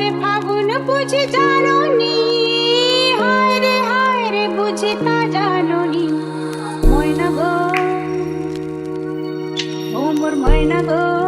যাবে ফাগুন বুঝি জানুনি। হায় রে হায় রে, বুঝি তা জানুনি। ময়না গো, ও মোর ময়না গো।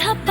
ಅಂಧಪ್ಪ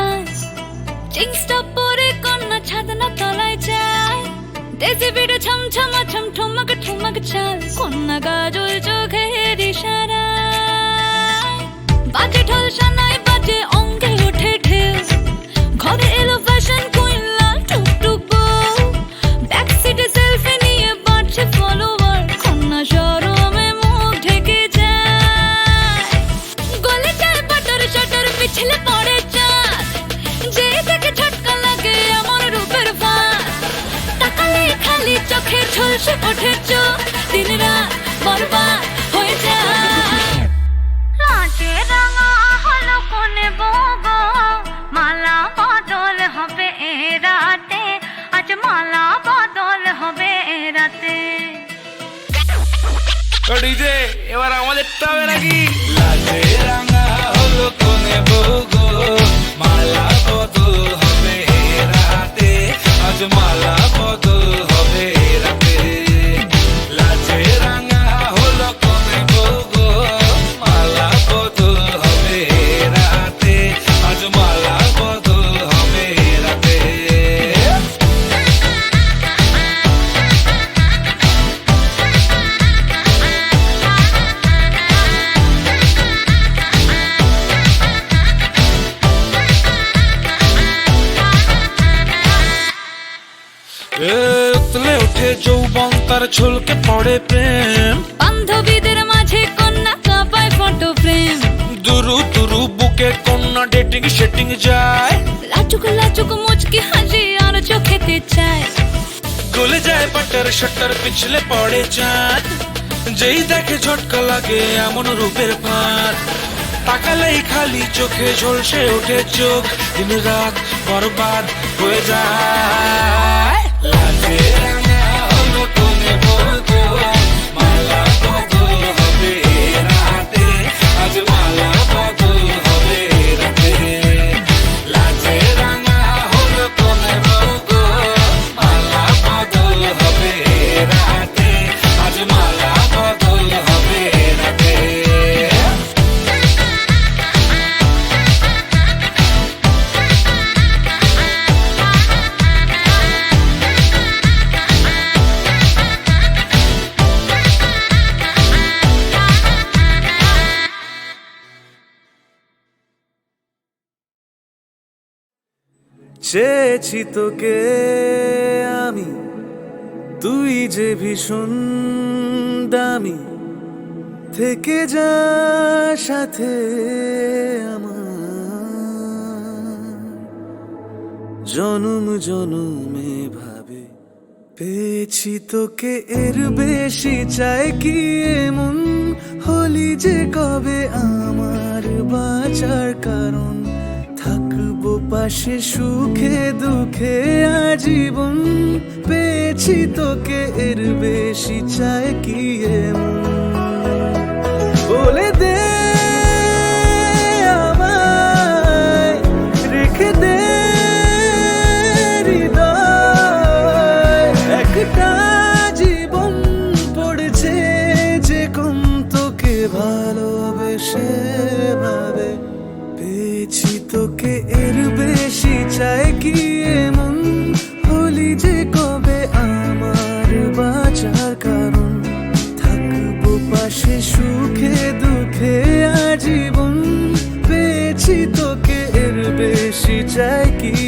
খালি চোখে ঝলসে ওঠে চোখ। দিন রাত। বরবাদ হয়ে ডিজে এবার আমাদের হবে নাকি? লাজে রাঙা মালা বদল হবে রাতে। আজ মালা বদল যৌবন তার ছলকে পড়ে প্রেম। বান্ধবীদের মাঝে কন্যা কাপায় ফটো প্রেম দুরু দুরু বুকে কন্যা ডেটিং সেটিং যায়। লাচুক লাচুক মুচকি হাসি আর চোখেতে চায়। গলে যায় বাটার শাটার পিছলে পড়ে চাঁদ। যেই দেখে ঝটকা লাগে এমন রূপের ভার তাকালেই খালি চোখে ঝলসে ওঠে চোখ। দিন রাত বরবাদ হয়ে যায়। চেয়েছি তোকে আমি। তুই যে ভীষণ দামি, থেকে যা সাথে আমার। জনম জনমে ভাবে পেয়েছি তোকে, এর বেশি চাই কি এমন হলি যে কবে আমার বাঁচার কারণ? পাশে সুখে দুঃখে আজীবন পেয়েছি তোকে এর বেশি চায় কি বলে দে বেশি চাই কি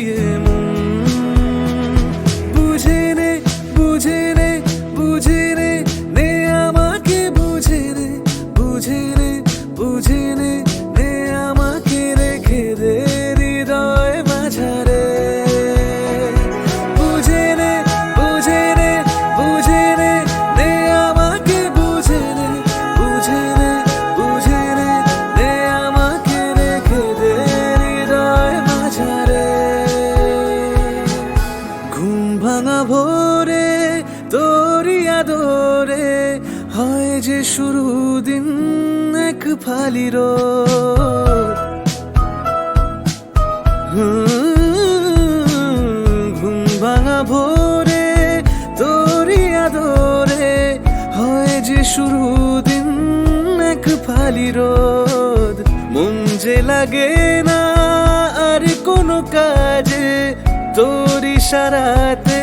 ঘুম ভাঙা ভোরে তোরি আদরে হয় যে শুরু দিন এক ফালি রোদ। মন যে লাগে না আর কোনো কাজে তোরি সারাতে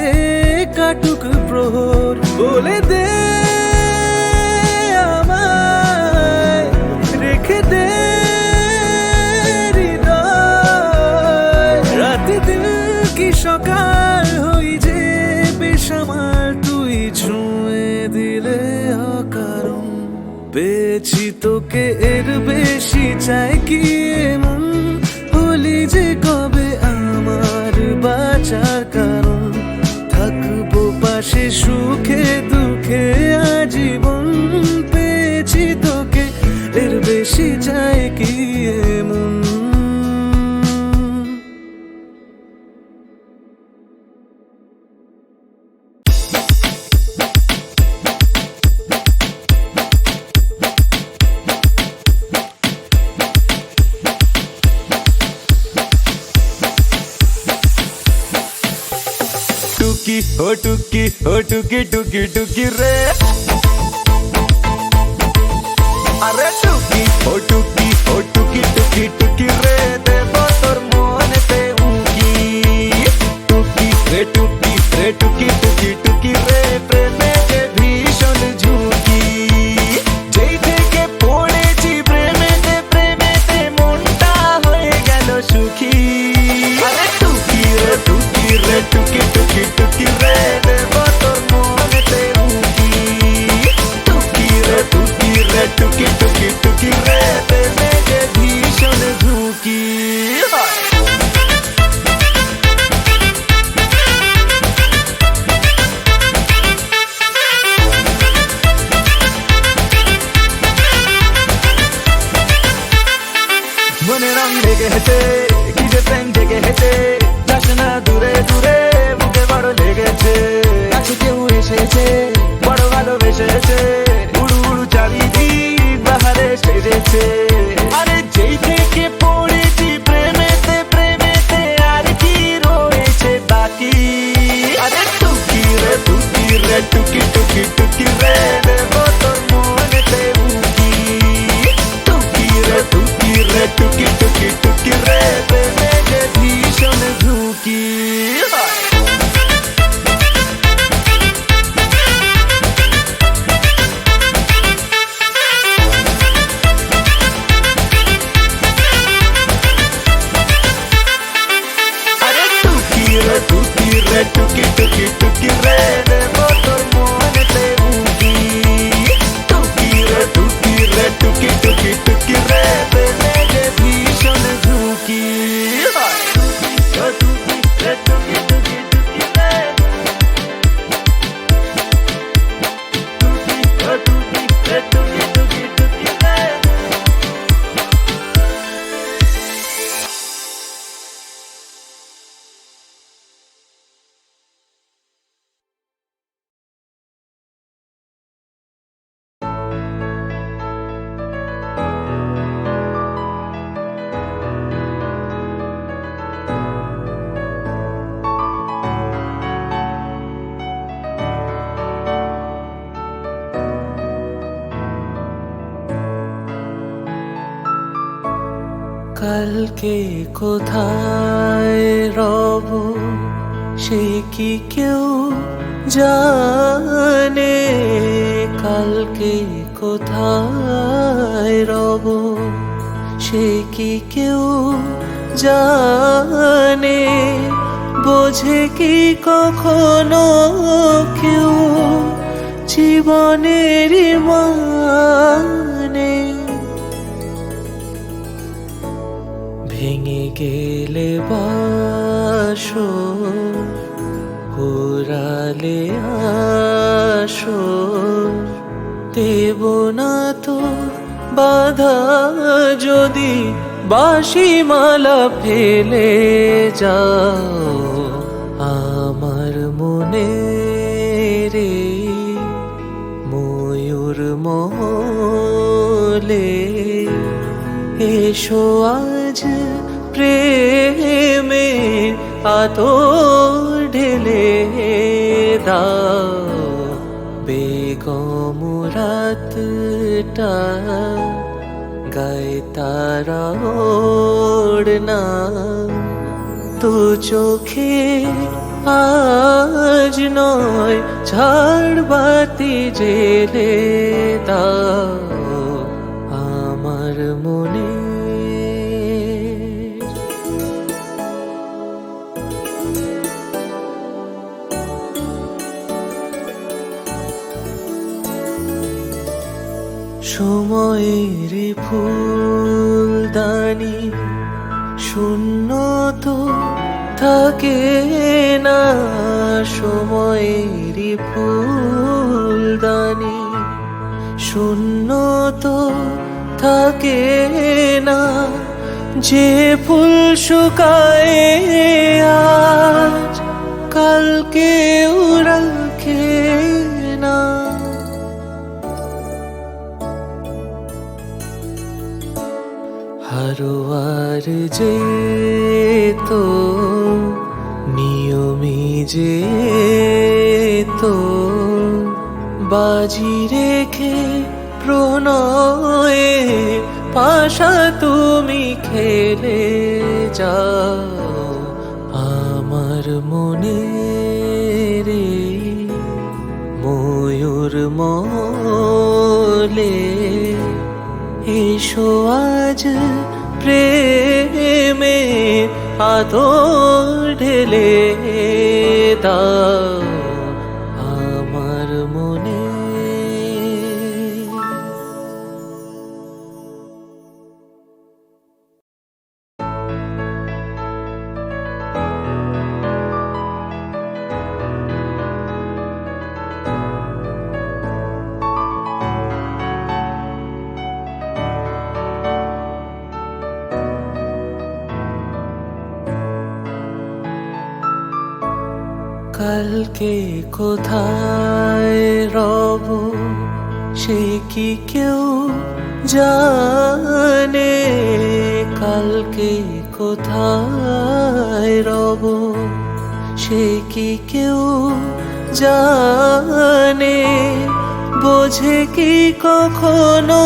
কাটুক প্রহর। বলে দে তোকে এর বেশি চাই কি এমন? যে কবে আমার বাঁচার কারণ? থাকব পাশে সুখে டுக்கி டுக்கி டுக்கி ரே কালকে কোথায় রব, সে কি কেউ জানে? কালকে কোথায় রব, সে কি কেউ জানে? বোঝে কি কখনো কেউ জীবনের মানে বাসো পুরালে আসো। দেব না তো বাধা যদি বাসি মালা ফেলে যাও আমার মনে রে, ময়ূর মহলে। এসো আজ প্রেমে আতো ঢেলে দাও। বেগম রাতটা গায়ে তারা ওড়না তো চোখে আজ নয়, ঝাড় বাতি জেলে দাও। সময়ের ফুলদানি শূন্য তো থাকে না সময়ের ফুলদানি শূন্য তো থাকে না যে ফুল শুকায় আজ কালকে রাখে হারোয়ার যে তো, নিয়মে যে তো, বাজি রেখে প্রণয়ে পাশা তুমি খেলে যাও আমার মনে রে, ময়ূর মলে, এসো আজ প্রেমে আদর ঢেলে দাও। কোথায় রব? সে কি কেউ জানে? বোঝে কি কখনো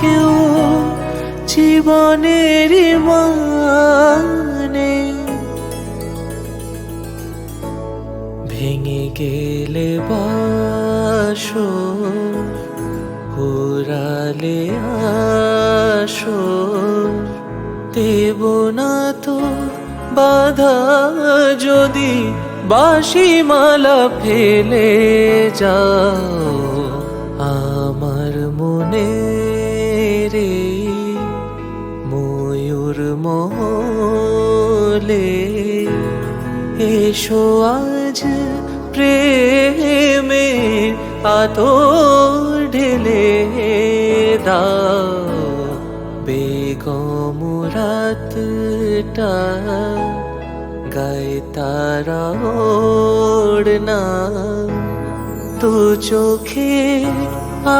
কেউ জীবনের মানে? ভেঙে গেলে বাসো পুরালে আসো। দেব না তো বাধা যদি বাসি মালা ফেলে যাও আমার মনে রে, ময়ূর মহলে এসো আজ প্রেমে আতর ঢেলে দাও, বেগম রাতটা গায়ে তারা ওড়না। তো চোখে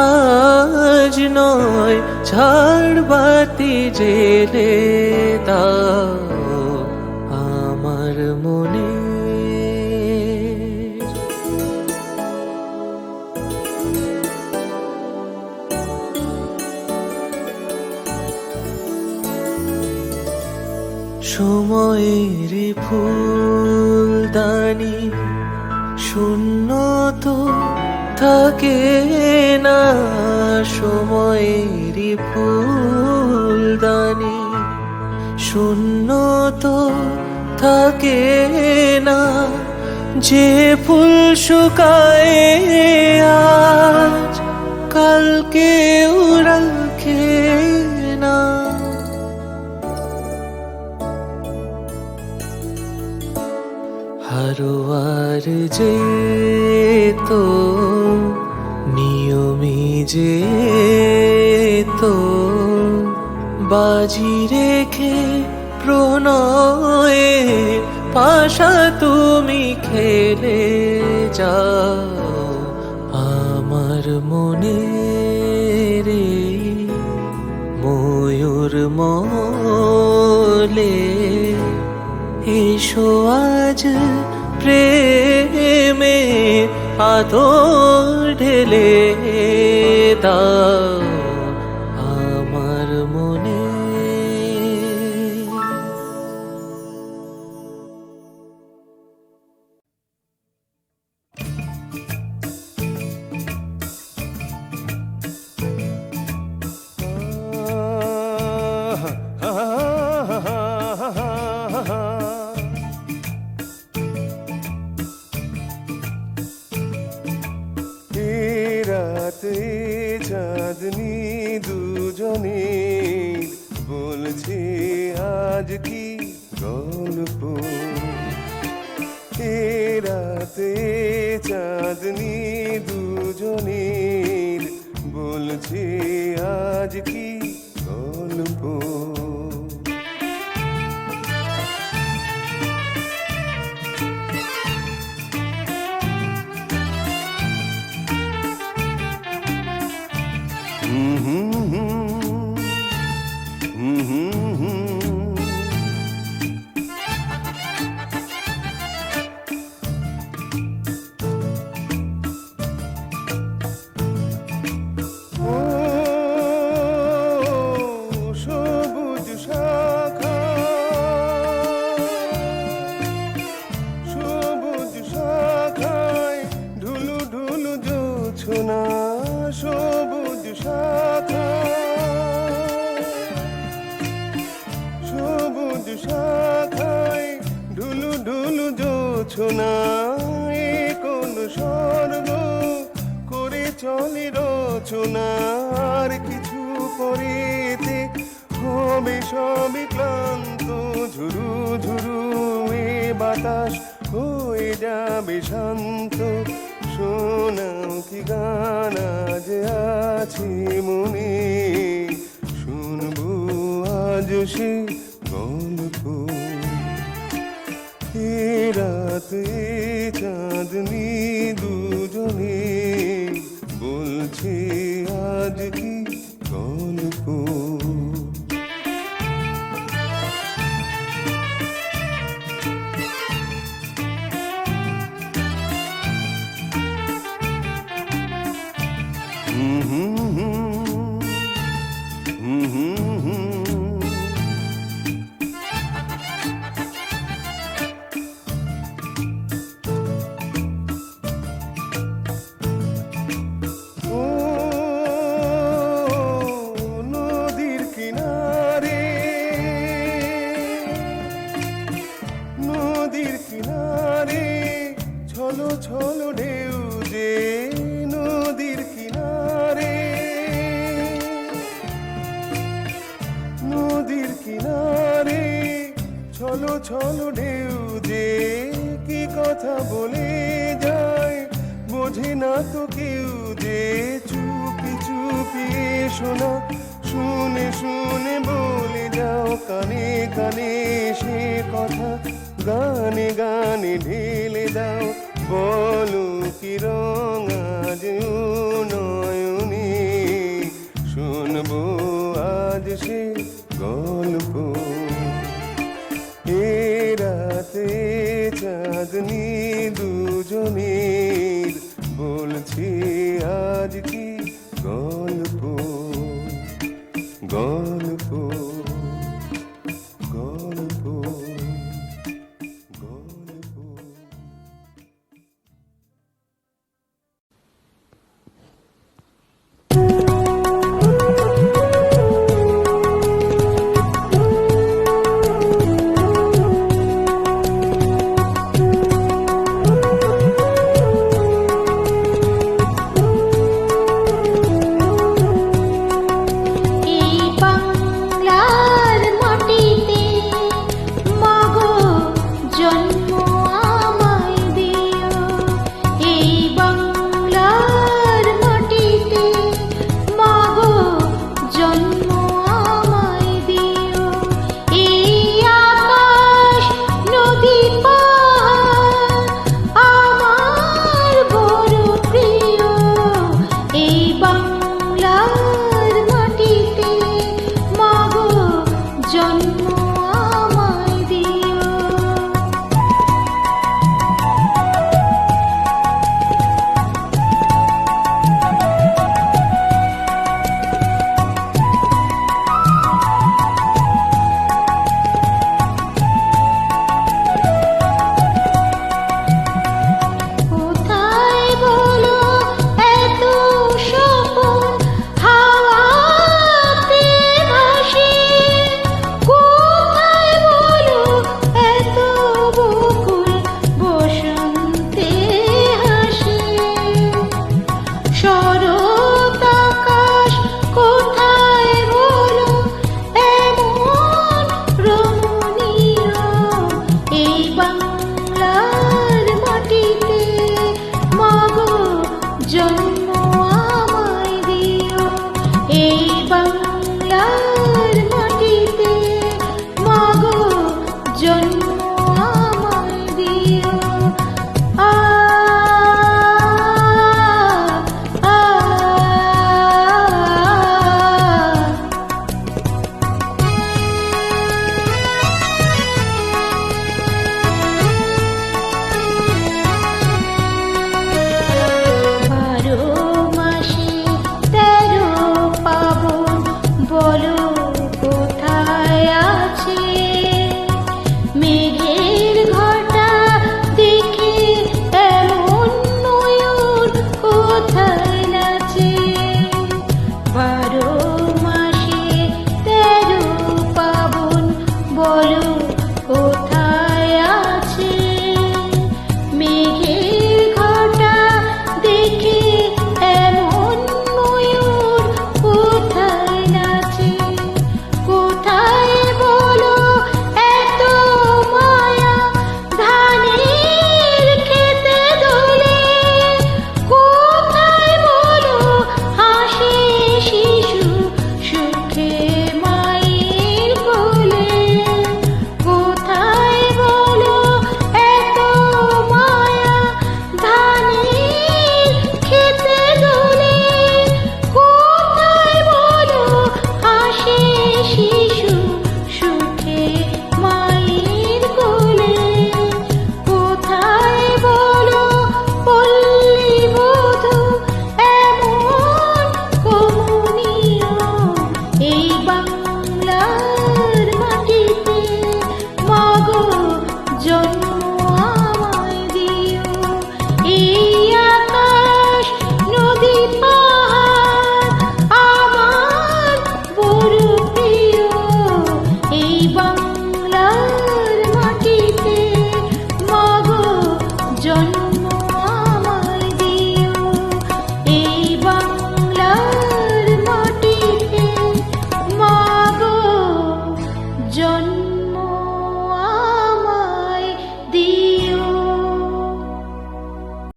আজ নয় ঝাড় বাতি জেলে দাও সময়ের ফুলদানি, শূন্য তো থাকে না সময়ের ফুলদানি, শূন্য তো থাকে না যে ফুল শুকায় আজ কালকে রাখে না। হারোয়ার যে তো, নিয়মে যে তো, বাজি রেখে প্রণয়ে পাশা তুমি খেলে যাও আমার মনে রে, ময়ূর মলে, এসো আজ প্রেমে আদর ঢেলে দাও। বলছে আজ কি গল্প? এ কোন স্বর্গ? করে চলে রচনার কিছু করেতে হবে সবই ক্লান্ত। ঝুরু ঝুরু এ বাতাস হয়ে যাবে শান্ত। শোনাও কি গান আজ আছে মনে? শুনব আজ সে না তো কেউ যে চুপি চুপি শোনা, শুনে শুনে বলে যাও কানে কানে সে কথা, গানে গানে ঢেলে দাও। বলো কি রঙ আজ নয়নে, শুনব আজ সে গল্প। এ রাতে চাঁদনি দুজনে